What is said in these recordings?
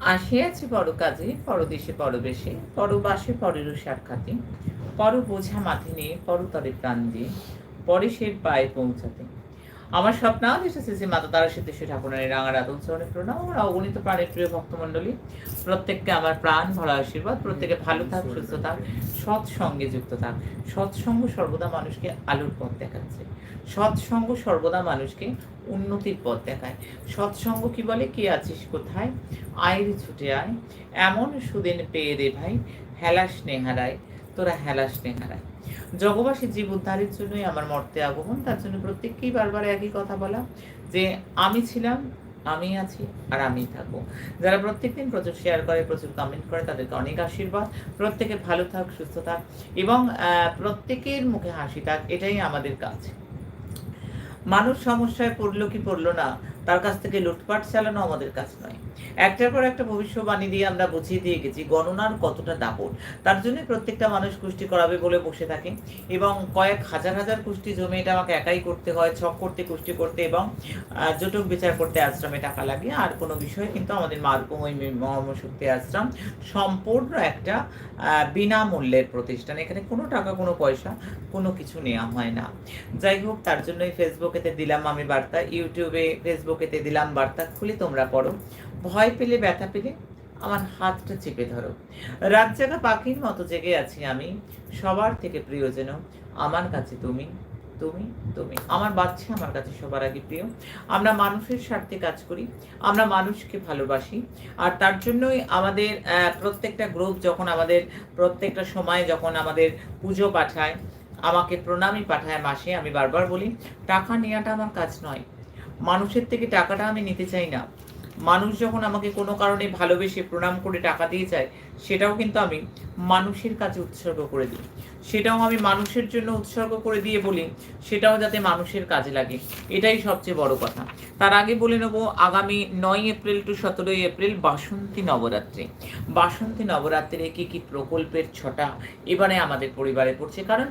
আসিয়াছি বড় কাজে পরদেশে পরবেশে পরবাসে পরেরও সাক্ষাতে, পর বোঝা মাথে নিয়ে পরতরে প্রাণ দিয়ে, পরে সে পায়ে পৌঁছাতে। আমার এসেছে যে মাতা তারা সিদ্ধেশ্বর ঠাকুরের রাঙার আদল চরণে প্রণাম। আমার অগণিত প্রাণের প্রিয় ভক্তমণ্ডলী, প্রত্যেককে আমার প্রাণ, ভরা আশীর্বাদ, প্রত্যেকে ভালো থাক, সুস্থ থাক, সৎসঙ্গে যুক্ত থাক। সৎসঙ্গ সর্বদা মানুষকে আলোর পথ দেখাচ্ছে। সৎসঙ্গ সর্বদা মানুষকে উন্নতির পথ দেখায়। সৎসঙ্গ কি বলে? কে আছিস কোথায়? আয়ের ছুটে আয়। এমন সুদিন পেয়ে দে ভাই, হেলাস নেহারায়। তোরা হেলাস নেহারায় জগবাসী জীব উদ্ধারের জন্যই আমার মর্তে আগমন, তার জন্য প্রত্যেককেই বারবার একই কথা বলা, যে আমি ছিলাম, আমি আছি, আর আমি থাকব। যারা প্রত্যেকদিন প্রচুর শেয়ার করে, প্রচুর কমেন্ট করে, তাদেরকে অনেক আশীর্বাদ। প্রত্যেকে ভালো থাক, সুস্থ থাক, এবং প্রত্যেকের মুখে হাসি থাক, এটাই আমাদের কাজ। মানুষ সমস্যায় পড়ল কি পড়ল না, তার কাছ থেকে লুটপাট চালানো আমাদের কাজ নয়। একটার পর একটা ভবিষ্যবাণী দিয়ে আমরা বুঝিয়ে দিয়ে গেছি গণনার কতটা দাপট। তার জন্য প্রত্যেকটা মানুষ কুষ্টি করাবে বলে বসে থাকে এবং কয়েক হাজার হাজার কুষ্টি জমে এটা আমাকে একাই করতে হয়, ছক করতে, কুষ্টি করতে এবং জটক বিচার করতে আশ্রমে টাকা লাগে। আর কোনো বিষয়ে কিন্তু আমাদের মার্গময় মর্মশক্তি আশ্রম সম্পূর্ণ একটা বিনামূল্যের প্রতিষ্ঠান। এখানে কোনো টাকা, কোনো পয়সা, কোনো কিছু নেওয়া হয় না। যাই হোক, তার জন্যই ফেসবুকেতে দিলাম আমি বার্তা, ইউটিউবে ফেসবুকেতে দিলাম বার্তা, খুলে তোমরা পড়ো। ভয় পেলে, ব্যথা পেলে আমার হাতটা চেপে ধরো। রাত জাগা পাখির মতো জেগে আছি আমি। সবার থেকে প্রিয় যেন আমার কাছে তুমি তুমি তুমি। আমার বাচ্চা আমার কাছে সবার আগে প্রিয়। আমরা মানুষের স্বার্থে কাজ করি, আমরা মানুষকে ভালোবাসি। আর তার জন্যই আমাদের প্রত্যেকটা গ্রুপ যখন আমাদের, প্রত্যেকটা সময় যখন আমাদের পুজো পাঠায়, আমাকে প্রণামী পাঠায় মাসে, আমি বারবার বলি, টাকা নেওয়াটা আমার কাজ নয়। মানুষের থেকে টাকাটা আমি নিতে চাই না। মানুষ যখন আমাকে কোনো কারণে ভালোবেসে প্রণাম করে টাকা দিয়ে যায় সেটাও কিন্তু আমি মানুষের কাছে উৎসর্গ করে দিই। সেটাও আমি মানুষের জন্য উৎসর্গ করে দিয়ে বলি, সেটাও যাতে মানুষের কাজে লাগে। এটাই সবচেয়ে বড় কথা। তার আগে বলে নেব, আগামী নয় এপ্রিল টু সতেরোই এপ্রিল বাসন্তী নবরাত্রি। বাসন্তী নবরাত্রিরে কি কি প্রকল্পের ছটা এবারে আমাদের পরিবারে পড়ছে। কারণ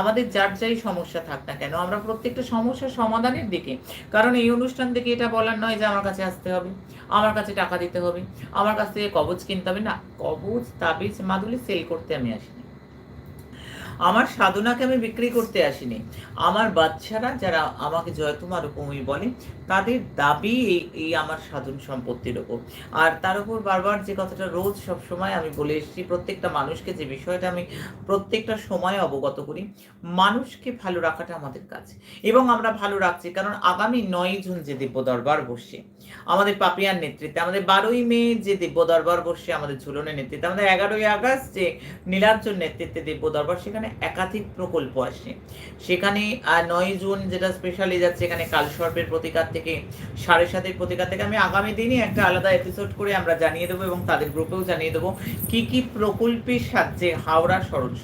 আমাদের যার যাই সমস্যা থাক না কেন, আমরা প্রত্যেকটা সমস্যার সমাধানের দিকে। কারণ এই অনুষ্ঠান থেকে এটা বলার নয় যে আমার কাছে আসতে হবে, আমার কাছে টাকা দিতে হবে, আমার কাছ থেকে কবচ কিনতে হবে। না কবচ তাবিজ মাদুলি সেল করতে আমি আসিনি। আমার সাধনাকে আমি বিক্রি করতে আসিনি। আমার বাচ্চারা যারা আমাকে জয়তুমা রূপমী বলে, তাদের দাবি এই আমার সাধন সম্পত্তির ওপর। আর তার উপর বারবার যে কথাটা রোজ সব সময় আমি বলে এসেছি, প্রত্যেকটা মানুষকে যে বিষয়টা আমি প্রত্যেকটা সময় অবগত করি, মানুষকে ভালো রাখাটা আমাদের কাজ। এবং আমরা ভালো রাখছি, কারণ আগামী নয় জুন যে দিব্য দরবার বসছে আমাদের পাপিয়ার নেতৃত্বে, আমাদের বারোই মে যে দিব্য দরবার বসছে আমাদের ঝুলনের নেতৃত্বে, আমাদের এগারোই আগস্ট যে নীলার্জন নেতৃত্বে দিব্য দরবার সেখানে একাধিক প্রকল্প আসে। সেখানে নয় জুন যেটা স্পেশালি যাচ্ছে, এখানে কালসর্পের প্রতিকার থেকে, সাড়ে সাতের প্রতিকার থেকে আমি আগামী দিনই একটা আলাদা এপিসোড করে আমরা জানিয়ে দেবো এবং তাদের গ্রুপেও জানিয়ে দেবো কি কি প্রকল্পের সাহায্যে হাওড়া সরল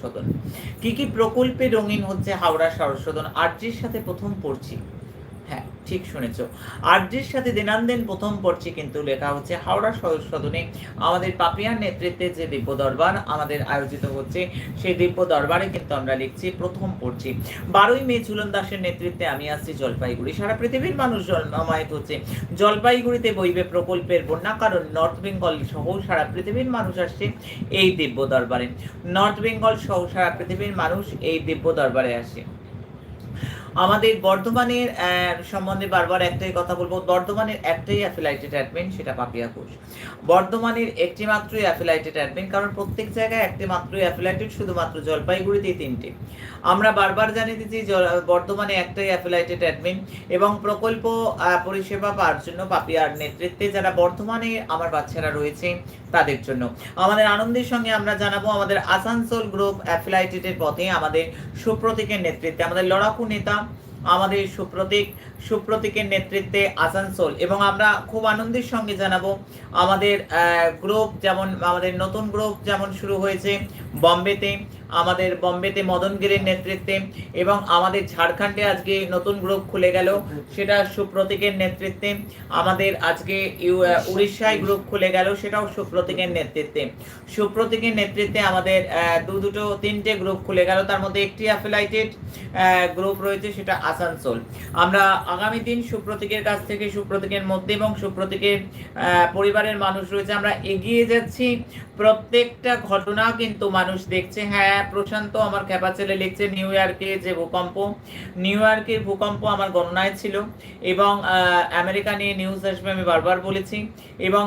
কি কি প্রকল্পে রঙিন হচ্ছে হাওড়া সরল আরজির সাথে প্রথম পড়ছি। ঠিক শুনেছ। আরজির সাথে দিনান্দেন প্রথম পড়ছি কিন্তু লেখা হচ্ছে, হাওড়া সদর সদনে আমাদের পাপিয়ার নেতৃত্বে যে দিব্য দরবার আমাদের আয়োজিত হচ্ছে, সেই দিব্য দরবারে কিন্তু আমরা লিখছি প্রথম পড়ছি বারোই মে ঝুলন দাসের নেতৃত্বে আমি আসছি জলপাইগুড়ি। সারা পৃথিবীর মানুষ জন্মায়িত হচ্ছে। জলপাইগুড়িতে বইবে প্রকল্পের বন্যা কারণ নর্থ বেঙ্গল সহ সারা পৃথিবীর মানুষ আসছে এই দিব্য দরবারে। নর্থ বেঙ্গল সহ সারা পৃথিবীর মানুষ এই দিব্য দরবারে আসে আমাদের বর্ধমানের সম্বন্ধে বারবার একটাই কথা বলব, বর্ধমানের একটাই অ্যাফিলাইটেড অ্যাডমিন সেটা পাপিয়া ঘোষ। বর্ধমানের একটি মাত্রই অ্যাফিলাইটেড অ্যাডমিন কারণ প্রত্যেক জায়গায় একটি মাত্রই অ্যাফিলাইটেড শুধুমাত্র জলপাইগুড়িতেই তিনটে। আমরা বারবার জানিয়ে দিচ্ছি বর্ধমানে একটাই অ্যাফিলাইটেড অ্যাডমিন এবং প্রকল্প পরিষেবা পাওয়ার জন্য পাপিয়ার নেতৃত্বে যারা বর্ধমানে আমার বাচ্চারা রয়েছে, তাদের জন্য। আমাদের আনন্দের সঙ্গে আমরা জানাব আমাদের আসানসোল গ্রুপ অ্যাফিলাইটেডের পথে আমাদের সুপ্রতীকের নেতৃত্বে, আমাদের লড়াকু নেতা আমাদের সুপ্রতীক, সুপ্রতীকের নেতৃত্বে আসানসোল। এবং আমরা খুব আনন্দের সঙ্গে জানাব আমাদের গ্রুপ যেমন, আমাদের নতুন গ্রুপ যেমন শুরু হয়েছে বম্বেতে, আমাদের বম্বেতে মদনগিরির নেতৃত্বে এবং আমাদের ঝাড়খণ্ডে আজকে নতুন গ্রুপ খুলে গেল, সেটা সুপ্রতীকের নেতৃত্বে। আমাদের আজকে উড়িষ্যায় গ্রুপ খুলে গেল, সেটাও সুপ্রতীকের নেতৃত্বে। সুপ্রতীকের নেতৃত্বে আমাদের দু দুটো, তিনটে গ্রুপ খুলে গেল, তার মধ্যে একটি অ্যাফিলাইটেড গ্রুপ রয়েছে, সেটা আসানসোল। আমরা আগামী দিন সুপ্রতীকের কাছ থেকে, সুপ্রতীকের মধ্যে এবং সুপ্রতীকের পরিবারের মানুষ রয়েছে, আমরা এগিয়ে যাচ্ছি। প্রত্যেকটা ঘটনা কিন্তু মানুষ দেখছে। হ্যাঁ প্রশান্ত আমার খেপা ছেলে লিখছে নিউ ইয়র্কে যে ভূকম্প নিউ ইয়র্কের ভূকম্প আমার গণনায় ছিল এবং আমেরিকা নিয়ে নিউজ আসবে আমি বারবার বলেছি এবং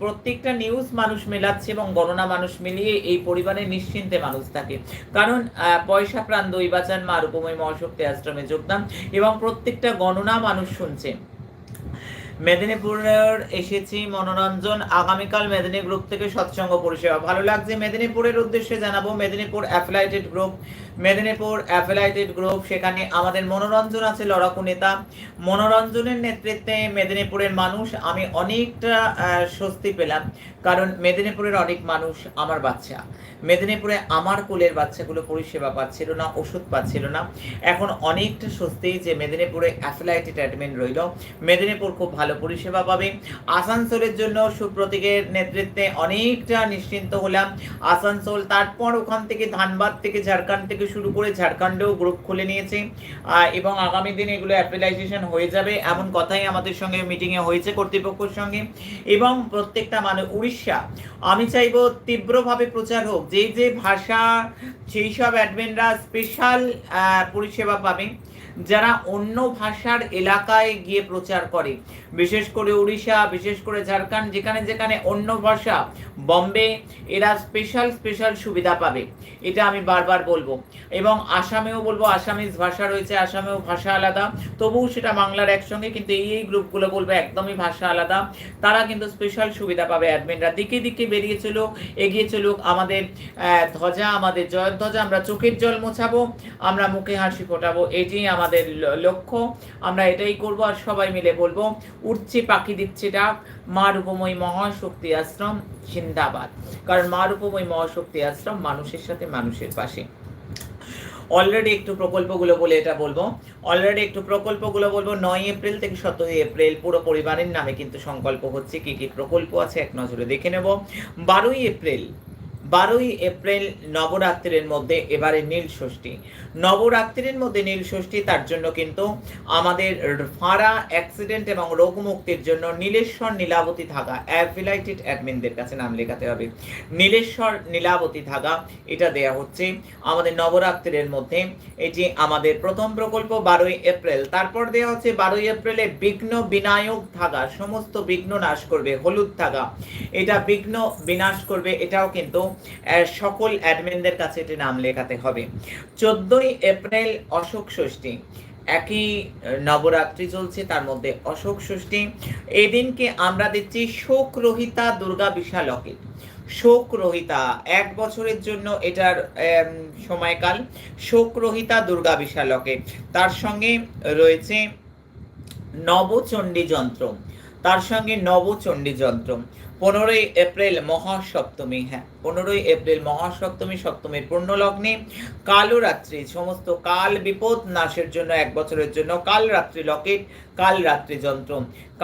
প্রত্যেকটা নিউজ মানুষ মেলাচ্ছে এবং গণনা মানুষ মিলিয়ে এই পরিবারে নিশ্চিন্তে মানুষ থাকে। কারণ পয়সা প্রাণ দই মা রূপময় মহাশক্তি আশ্রমে যোগদান এবং প্রত্যেকটা গণনা মানুষ শুনছে। মেদিনীপুরের এসেছি মনোরঞ্জন। আগামীকাল মেদিনী গ্রুপ থেকে সৎসঙ্গ পরিষেবা। ভালো লাগছে মেদিনীপুরের উদ্দেশ্যে জানাব, Medinipur affiliated group Medinipur affiliated group, সেখানে আমাদের মনোরঞ্জন আছে লড়াকু নেতা। মনোরঞ্জনের নেতৃত্বে মেদিনীপুরের মানুষ, আমি অনেকটা স্বস্তি পেলাম। কারণ মেদিনীপুরের অনেক মানুষ আমার বাচ্চা। মেদিনীপুরে আমার কোলের বাচ্চাগুলো পরিষেবা পাচ্ছিল না, ওষুধ পাচ্ছিল না। এখন অনেকটা স্বস্তি যে মেদিনীপুরে অ্যাফিলাইটেড অ্যাডমিন রইল। মেদিনীপুর খুব ভালো পরিষেবা পাবে। আসানসোলের জন্য সুপ্রতীকের নেতৃত্বে অনেকটা নিশ্চিন্ত হলাম। আসানসোল, তারপর ওখান থেকে ধানবাদ থেকে ঝাড়খণ্ড থেকে শুরু করে ঝাড়খণ্ডেও গ্রুপ খুলে নিয়েছে। এবং আগামী দিনে এগুলো অ্যাপ্রিলাইজেশন হয়ে যাবে এমন কথাই আমাদের সঙ্গে মিটিংয়ে হয়েছে কর্তৃপক্ষের সঙ্গে। এবং প্রত্যেকটা মানে উড়িষ্যা, আমি চাইব তীব্রভাবে প্রচার হোক। যে যে ভাষা সেই সব অ্যাডমিনরা স্পেশাল পরিষেবা পাবে যারা অন্য ভাষার এলাকায় গিয়ে প্রচার করে, বিশেষ করে উড়িষ্যা, বিশেষ করে ঝাড়খণ্ড, যেখানে যেখানে অন্য ভাষা, বম্বে, এরা স্পেশাল স্পেশাল সুবিধা পাবে। এটা আমি বারবার বলব। এবং আসামেও বলব, আসামিজ ভাষা রয়েছে, আসামেও ভাষা আলাদা। তবুও সেটা বাংলার একসঙ্গে, কিন্তু এই এই গ্রুপগুলো বলব একদমই ভাষা আলাদা। তারা কিন্তু স্পেশাল সুবিধা পাবে অ্যাডমিনরা দিকে দিকে বেরিয়ে চলুক, এগিয়ে চলুক আমাদের ধ্বজা, আমাদের জয়ের ধ্বজা আমরা চোখের জল মোছাবো, আমরা মুখে হাসি ফোটাবো। এটি আমাদের ল- লক্ষ্য। আমরা এটাই করব আর সবাই মিলে বলব উঠছে পাখি দিচ্ছে ডাক মা রূপময়ী মহাশক্তি আশ্রম, জিন্দাবাদ। কারণ মা রূপময়ী মহাশক্তি আশ্রম মানুষের সাথে মানুষের পাশে। অলরেডি একটু প্রকল্পগুলো বলে এটা বলব। অলরেডি একটু প্রকল্পগুলো বলব। নয় এপ্রিল থেকে সতেরোই এপ্রিল পুরো পরিবারের নামে কিন্তু সংকল্প হচ্ছে, কি কি প্রকল্প আছে এক নজরে দেখে নেব। বারোই এপ্রিল বারোই এপ্রিল নবরাত্রির মধ্যে এবারে নীল ষষ্ঠী। নবরাত্রির মধ্যে নীল ষষ্ঠী, তার জন্য কিন্তু আমাদের ফাঁড়া অ্যাক্সিডেন্ট এবং রোগ মুক্তির জন্য নীলেশ্বর নীলাবতী ধাগা অ্যাফিলাইটেড অ্যাডমিনদের কাছে নাম লেখাতে হবে। নীলেশ্বর নীলাবতী ধাগা এটা দেয়া হচ্ছে আমাদের নবরাত্রির মধ্যে। এটি আমাদের প্রথম প্রকল্প বারোই এপ্রিল, তারপর দেওয়া হচ্ছে বারোই এপ্রিলে বিঘ্ন বিনায়ক ধাগা সমস্ত বিঘ্ন নাশ করবে, হলুদ ধাগা এটা বিঘ্ন বিনাশ করবে, এটাও কিন্তু সকল অ্যাডমিনদের কাছে এটি নাম লেখাতে হবে। চোদ্দই এপ্রিল অশোক ষষ্ঠী। একই নবরাত্রি চলছে, তার মধ্যে অশোক ষষ্ঠী। এই দিনকে আমরা দিচ্ছি শোক রহিতা দুর্গা বিশালকে। শোক রহিতা এক বছরের জন্য এটার সময়কাল। শোক রহিতা দুর্গা বিশালকে। তার সঙ্গে রয়েছে নবচণ্ডী যন্ত্র। তার সঙ্গে নবচণ্ডী যন্ত্র পনেরোই এপ্রিল মহাসপ্তমী হ্যাঁ পনেরোই এপ্রিল মহাসপ্তমী, সপ্তমীর পূর্ণ লগ্নে কালো রাত্রি সমস্ত কাল বিপদ নাশের জন্য, এক বছরের জন্য কাল রাত্রি লকেট কাল রাত্রি যন্ত্র।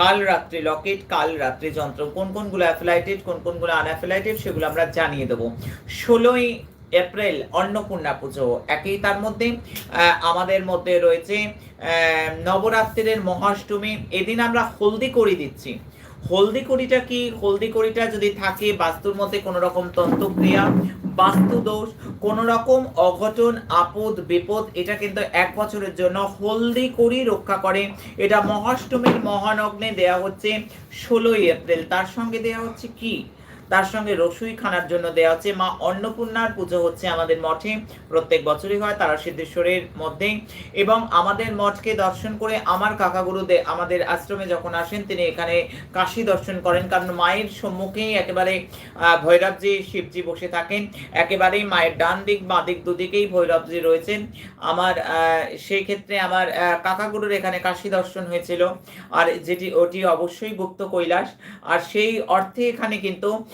কাল রাত্রি লকেট কাল রাত্রি যন্ত্র। কোন কোনগুলো অ্যাফিলাইটেড, কোন কোনগুলো আনঅ্যাফিলাইটেড, সেগুলো আমরা জানিয়ে দেবো। ষোলোই এপ্রিল অন্নপূর্ণা পুজো। একই তার মধ্যে আমাদের মধ্যে রয়েছে নবরাত্রির মহাষ্টমী। এদিন আমরা হলদি করি দিচ্ছি। হলদি কড়িটা কি? হলদি কড়িটা যদি থাকে, বাস্তুর মধ্যে কোনো রকম তন্ত্রক্রিয়া বাস্তু দোষ কোনো রকম অঘটন, আপদ, বিপদ, এটা কিন্তু এক বছরের জন্য হলদি করি রক্ষা করে। এটা মহাষ্টমীর মহানগ্নে দেয়া হচ্ছে ষোলোই এপ্রিল। তার সঙ্গে দেয়া হচ্ছে কি? তার সঙ্গে রসুই খানার জন্য দেওয়া হচ্ছে মা অন্নপূর্ণার পুজো হচ্ছে আমাদের মঠে। প্রত্যেক বছরই হয় তারা সিদ্ধেশ্বরের মধ্যেই। এবং আমাদের মঠকে দর্শন করে আমার কাকা গুরুদেব আমাদের আশ্রমে যখন আসেন তিনি এখানে কাশী দর্শন করেন। কারণ মায়ের সম্মুখেই একেবারে ভৈরবজি শিবজি বসে থাকেন। একেবারেই মায়ের ডান দিক বাঁ দিক দুদিকেই ভৈরবজি রয়েছেন। আমার সেই ক্ষেত্রে আমার আহ, কাকা গুরুর এখানে কাশী দর্শন হয়েছিল। আর যেটি ওটি অবশ্যই গুপ্ত কৈলাস। আর সেই অর্থে এখানে কিন্তু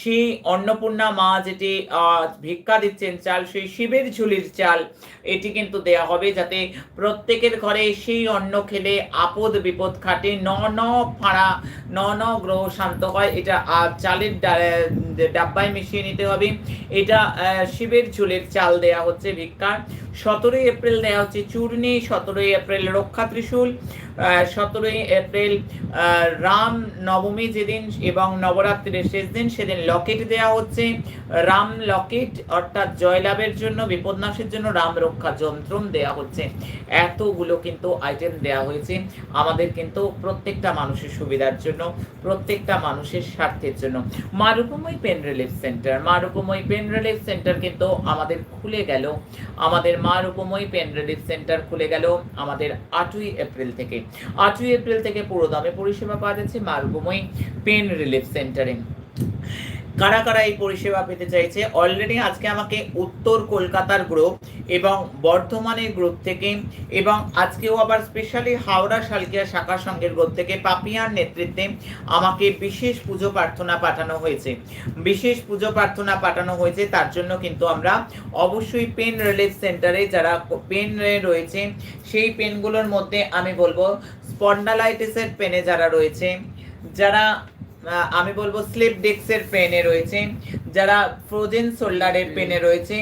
সেই অন্নপূর্ণা মা যেটি ভিক্ষা দিচ্ছেন চাল, সেই শিবের ঝুলির চাল, এটি কিন্তু দেয়া হবে যাতে প্রত্যেকের ঘরে সেই অন্ন খেলে আপদ বিপদ খাটে। ন ন ফাঁড়া ন ন গ্রহ শান্ত হয়। এটা চালের ডাব্বায় মিশিয়ে নিতে হবে। এটা শিবের ঝুলের চাল দেয়া হচ্ছে ভিক্ষার সতেরোই এপ্রিল দেয়া হচ্ছে চূর্ণি, সতেরোই এপ্রিল রক্ষা ত্রিশূল সতেরোই এপ্রিল রাম নবমী যেদিন এবং নবরাত্রির শেষ দিন সেদিন লকেট দেয়া হচ্ছে। রাম লকেট, অর্থাৎ জয়লাভের জন্য, বিপদনাশের জন্য রাম রক্ষা যন্ত্রম দেয়া হচ্ছে। এতগুলো কিন্তু আইটেম দেয়া হয়েছে। আমাদের কিন্তু প্রত্যেকটা মানুষের সুবিধার জন্য, প্রত্যেকটা মানুষের স্বার্থের জন্য। মা রূপময় পেন রিলিফ সেন্টার মা রূপময় পেন রিলিফ সেন্টার কিন্তু আমাদের খুলে গেল। আমাদের মা রূপময় পেন রিলিফ সেন্টার খুলে গেল আমাদের আটই এপ্রিল থেকে। আটই এপ্রিল থেকে পুরো দামে পরিষেবা পাওয়া যাচ্ছে মা রূপময় পেন রিলিফ সেন্টারে কারা কারা এই পরিষেবা পেতে চাইছে? অলরেডি আজকে আমাকে উত্তর কলকাতার গ্রুপ এবং বর্ধমানের গ্রুপ থেকে এবং আজকেও আবার স্পেশালি হাওড়া শালকিয়া শাখা সংঘের গ্রুপ থেকে পাপিয়ার নেতৃত্বে আমাকে বিশেষ পুজো প্রার্থনা পাঠানো হয়েছে। বিশেষ পুজো প্রার্থনা পাঠানো হয়েছে, তার জন্য কিন্তু আমরা অবশ্যই পেন রিলিফ সেন্টারে যারা পেন রয়েছে, সেই পেনগুলোর মধ্যে আমি বলব স্পন্ডালাইটিসের পেনে যারা রয়েছে, যারা আমি বলব স্লিপ ডিস্কের পেনে রয়েছে যারা ফ্রোজেন শোল্ডারের পেনে রয়েছে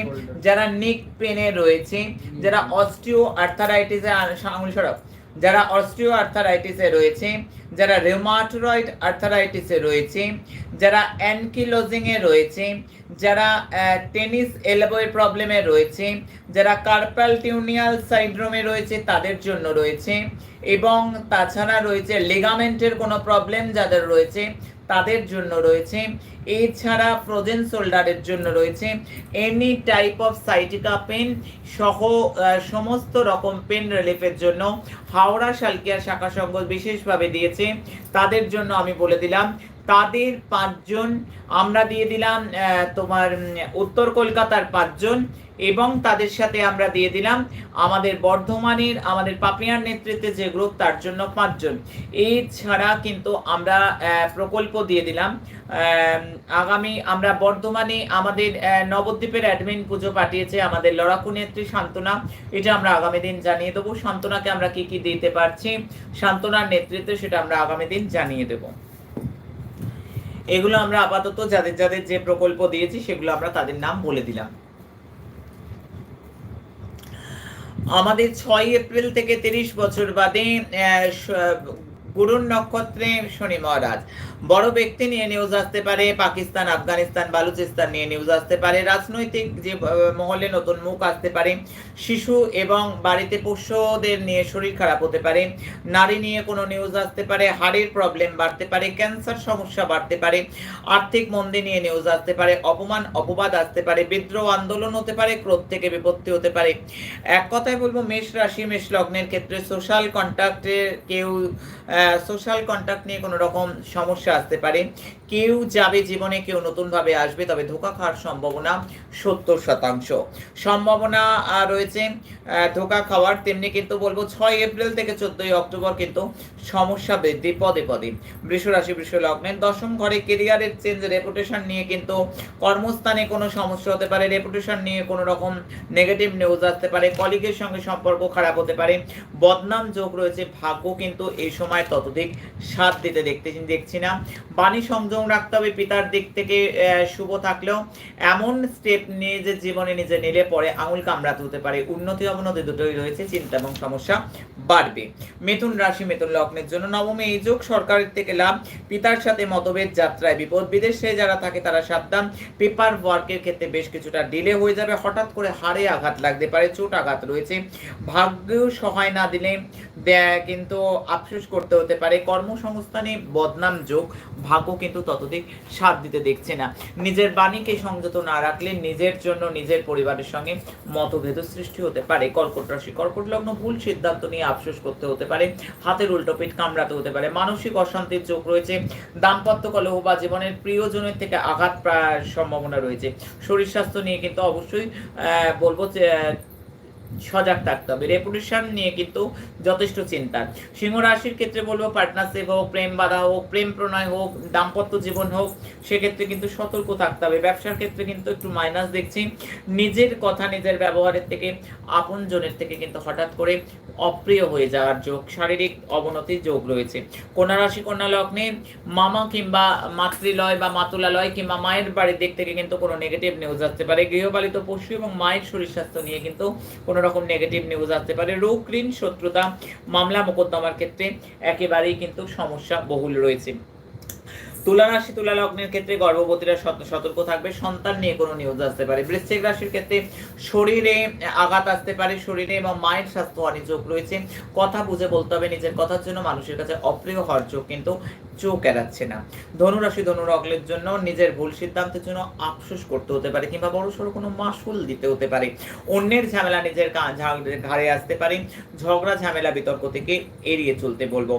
যারা নিক পেনে রয়েছে যারা অস্টিও আর্থারাইটিসে আঙুল সরাও যারা অস্টিও আর্থারাইটিসে রয়েছে যারা রেমাটরয়েড আর্থারাইটিসে রয়েছে যারা অ্যানকিলোজিং এ রয়েছে যারা টেনিস এলবোয়ের প্রবলেমে রয়েছে যারা কার্পাল টিউনিয়াল সাইড্রোমে রয়েছে তাদের জন্য রয়েছে এবং তাছাড়া রয়েছে লিগামেন্টের কোনো প্রবলেম যাদের রয়েছে তাদের জন্য রয়েছে। এছাড়া ফ্রোজেন শোল্ডারের জন্য রয়েছে। Any type of sciatica pain সহ সমস্ত রকম পেন রিলিফের জন্য হাওড়া শালকিয়া শাখা সংঘ বিশেষভাবে দিয়েছে। তাদের জন্য আমি বলে দিলাম তাদের পাঁচজন, আমরা দিয়ে দিলাম তোমার উত্তর কলকাতার পাঁচজন এবং তাদের সাথে আমরা দিয়ে দিলাম আমাদের বর্ধমানের, আমাদের পাপিয়ার নেতৃত্বে যে গ্রুপ তার জন্য পাঁচজন। এছাড়া কিন্তু আমরা প্রকল্প দিয়ে দিলাম আগামী আমরা বর্ধমানে আমাদের নবদ্বীপের অ্যাডমিন পুজো পাঠিয়েছে আমাদের লড়াকু নেত্রী সান্ত্বনা এটা আমরা আগামী দিন জানিয়ে দেবো। সান্ত্বনাকে আমরা কি কি দিতে পারছি সান্ত্বনার নেতৃত্বে সেটা আমরা আগামী দিন জানিয়ে দেবো। এগুলো আমরা আপাতত যাদের যাদের যে প্রকল্প দিয়েছি, সেগুলো আমরা তাদের নাম বলে দিলাম। আমাদের ছয় এপ্রিল থেকে তিরিশ বছর বাদে গুরুর নক্ষত্রে শনি মহারাজ। বড় ব্যক্তি নিয়ে নিউজ আসতে পারে, পাকিস্তান, আফগানিস্তান, বালুচিস্তান নিয়ে নিউজ আসতে পারে, রাজনৈতিক যে মহলে নতুন মুখ আসতে পারে, শিশু এবং বাড়িতে পোষ্যদের নিয়ে শরীর খারাপ হতে পারে, নারী নিয়ে কোনো নিউজ আসতে পারে, হাড়ের প্রবলেম বাড়তে পারে ক্যান্সার সমস্যা বাড়তে পারে, আর্থিক মন্দে নিয়ে নিউজ আসতে পারে, অপমান, অপবাদ আসতে পারে, বিদ্রোহ আন্দোলন হতে পারে, ক্রোধ থেকে বিপত্তি হতে পারে। এক কথায় বলব, মেষ রাশি, মেষ লগ্নের ক্ষেত্রে সোশ্যাল কন্ট্যাক্টে কেউ সোশ্যাল কন্ট্যাক্ট নিয়ে কোনো রকম সমস্যা আসতে পারে। কেউ যাবে জীবনে, কেউ নতুনভাবে আসবে, তবে ধোকা খাওয়ার সম্ভাবনা সত্তর শতাংশ। সম্ভাবনা রয়েছে ধোকা খাওয়ার। তেমনি কিন্তু বলব, ছয় এপ্রিল থেকে চোদ্দই অক্টোবর কিন্তু সমস্যা বৃদ্ধি পদে পদে। বৃষ রাশি বৃষ লগ্নের দশম ঘরে কেরিয়ারের চেঞ্জ রেপুটেশন নিয়ে কিন্তু কর্মস্থানে কোনো সমস্যা হতে পারে। রেপুটেশন নিয়ে কোনো রকম নেগেটিভ নিউজ আসতে পারে। কলিগের সঙ্গে সম্পর্ক খারাপ হতে পারে। বদনাম যোগ রয়েছে। ভাগ্য কিন্তু এই সময় ততোধিক সাথ দিতে দেখতে দেখছি না। বাণী সংযম রাখতে হবে, পিতার দিক থেকে শুভ থাকলেও। এমন স্টেপ নিয়ে যে জীবনে নিজে নিলে পরে আঙুল কামড়াতে হতে পারে। উন্নতি অবনতি দুটোই রয়েছে, চিন্তা এবং সমস্যা বাড়বে। মিথুন রাশি, মিথুন লগ্নের জন্য নবমে এই যোগ সরকারের থেকে লাভ। পিতার সাথে মতভেদ, যাত্রায় বিপদ, বিদেশে যারা থাকে তারা সাবধান। পেপার ওয়ার্কের ক্ষেত্রে বেশ কিছুটা ডিলে হয়ে যাবে। হঠাৎ করে হাড়ে আঘাত লাগতে পারে, চোট আঘাত রয়েছে। ভাগ্যেও সহায় না দিলে কিন্তু আফসোস করতে হতে পারে। কর্মসংস্থানে বদনাম যোগ। ভাগ্য কিন্তু ততদিক সাথ দিতে দেখছে না। নিজের বাণীকে সংযত না রাখলে নিজের জন্য নিজের পরিবারের সঙ্গে মতভেদ সৃষ্টি হতে পারে। কর্কট রাশি, কর্কট লগ্ন ভুল সিদ্ধান্ত নিয়ে আফসোস করতে হতে পারে। হাতের উল্টো পিঠ কামড়াতে হতে পারে। মানসিক অশান্তির চোখ রয়েছে। দাম্পত্য কলহ বা জীবনের প্রিয়জনের থেকে আঘাত প্রায় সম্ভাবনা রয়েছে। শরীর স্বাস্থ্য নিয়ে কিন্তু অবশ্যই বলব যে সজাগ থাকতে হবে। রেপুটেশন নিয়ে কিন্তু যথেষ্ট চিন্তা। সিংহ রাশির ক্ষেত্রে বলব পার্টনারশিপ হোক, প্রেম বাধা হোক, প্রেম প্রণয় হোক, দাম্পত্য জীবন হোক, সেক্ষেত্রে কিন্তু সতর্ক থাকতে হবে। ব্যবসার ক্ষেত্রে কিন্তু একটু মাইনাস দেখছি। নিজের কথা, নিজের ব্যবহারের থেকে, আপনজনের থেকে কিন্তু হঠাৎ করে অপ্রিয় হয়ে যাওয়ার যোগ, শারীরিক অবনতির যোগ রয়েছে। কন্যা রাশি, কন্যা লগ্নে মামা কিংবা মাতৃলয় বা মাতুলালয় কিংবা মায়ের বাড়ির দিক থেকে কিন্তু কোনো নেগেটিভ নিউজ আসতে পারে। গৃহপালিত পশু এবং মায়ের শরীর স্বাস্থ্য নিয়ে কিন্তু কোনো রকম নেগেটিভ নিউজ আসতে পারে। রোগ ঋণ শত্রুতা, মামলা, মোকদ্দমার ক্ষেত্রে একেবারেই কিন্তু সমস্যা বহুল রয়েছে। তুলা রাশি তুলা লগ্নের ক্ষেত্রে গর্ভবতীরা সতর্ক থাকবে। সন্তান নিয়ে কোনো নিউজ আসতে পারে। বৃশ্চিক রাশির ক্ষেত্রে শরীরে আঘাত আসতে পারে। শরীরে এবং মায়ের স্বাস্থ্য অনেক যোগ রয়েছে। কথা বুঝে বলতে হবে নিজের কথার জন্য। মানুষের কাছে অপ্রিয় হওয়ার যোগ কিন্তু চোখ এড়াচ্ছে না। ধনুরাশি ধনুরগ্নের জন্য নিজের ভুল সিদ্ধান্তের জন্য আফসোস করতে হতে পারে কিংবা বড় সড়ো কোনো মাসুল দিতে হতে পারে। অন্যের ঝামেলা নিজের ঘাড়ে আসতে পারে। ঝগড়া, ঝামেলা, বিতর্ক থেকে এড়িয়ে চলতে বলব।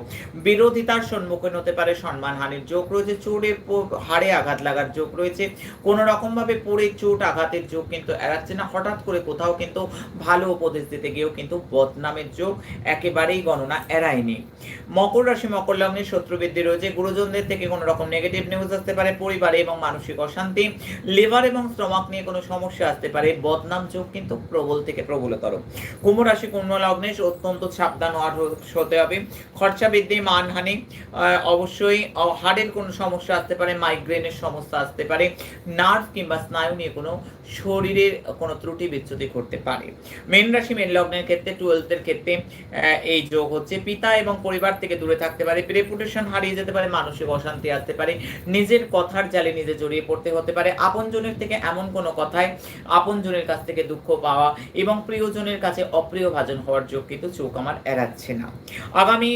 বিরোধিতার সম্মুখীন হতে পারে। সম্মানহানির যোগ রয়েছে। চোটে প- হাড়ে আঘাত লাগার যোগ রয়েছে কোনো রকম ভাবে পড়ে চোট আঘাতের যোগ কিন্তু এড়াচ্ছে না, হঠাৎ করে কোথাও কিন্তু ভালো উপদেশ দিতে গিয়েও কিন্তু বদনামের যোগ একেবারেই গণনা এড়ায়নি। মকর রাশি, মকর লগ্নে শত্রু বৃদ্ধি রয়েছে, গুরুজনদের থেকে কোনো রকম নেগেটিভ নিউজ আসতে পারে, পরিবারে এবং মানসিক অশান্তি লিভার এবং স্টমাক নিয়ে কোনো সমস্যা আসতে পারে, বদনাম যোগ কিন্তু প্রবল থেকে প্রবলতর। কুম্ভ রাশি, কুম্ভ লগ্নে অত্যন্ত সাবধান হতে হবে। খরচা বৃদ্ধি, মানহানি অবশ্যই হাড়ের কোনো সমস্যা আসতে পারে মাইগ্রেনের সমস্যা আসতে পারে নার্ভ কিংবা স্নায়ু নিয়ে কোনো শরীরের কোনো ত্রুটি বিচ্যুতি ঘটতে পারে। মেন রাশি, মেন লগ্নের ক্ষেত্রে টুয়েলথের ক্ষেত্রে এই যোগ হচ্ছে পিতা এবং পরিবার থেকে দূরে থাকতে পারে রেপুটেশন হারিয়ে যেতে পারে, মানসিক অশান্তি আসতে পারে, নিজের কথার জালে নিজে জড়িয়ে পড়তে হতে পারে, আপনজনের থেকে এমন কোনো কথায় আপনজনের কাছ থেকে দুঃখ পাওয়া এবং প্রিয়জনের কাছে অপ্রিয় ভাজন হওয়ার যোগ কিন্তু চোখ আমার এড়াচ্ছে না। আগামী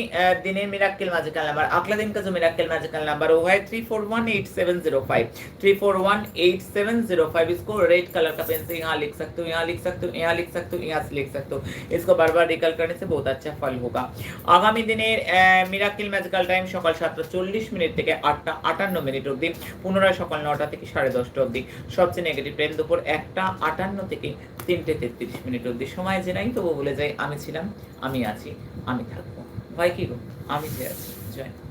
দিনের মেরাক্কেল ম্যাজিক্যাল নাম্বার আকলা দিন কাজ মেরাক্কেল ম্যাজিক্যাল নাম্বার ও হয় है three four one eight seven zero five three four one eight seven zero five इसको रेड कलर का पेन से यहाँ लिख सकते हो यहाँ लिख सकते हो यहाँ लिख सकते हो यहाँ से लिख सकते हो इसको बार बार रिकल करने से बहुत अच्छा फल होगा আগামী দিনের মিরাক্কেল ম্যাজিক্যাল টাইম সকাল সাতটা চল্লিশ মিনিট থেকে আটটা আটান্ন মিনিট অবধি পুনরায় সকাল নটা থেকে সাড়ে দশটা অবধি সবচেয়ে নেগেটিভ টাইম দুপুর একটা আটান্ন থেকে তিনটে তেত্রিশ মিনিট অবধি সময় যে নাই তবু বলে যাই আমি ছিলাম আমি আছি আমি থাকবো ভয় কি গো আমি যে আছি জয়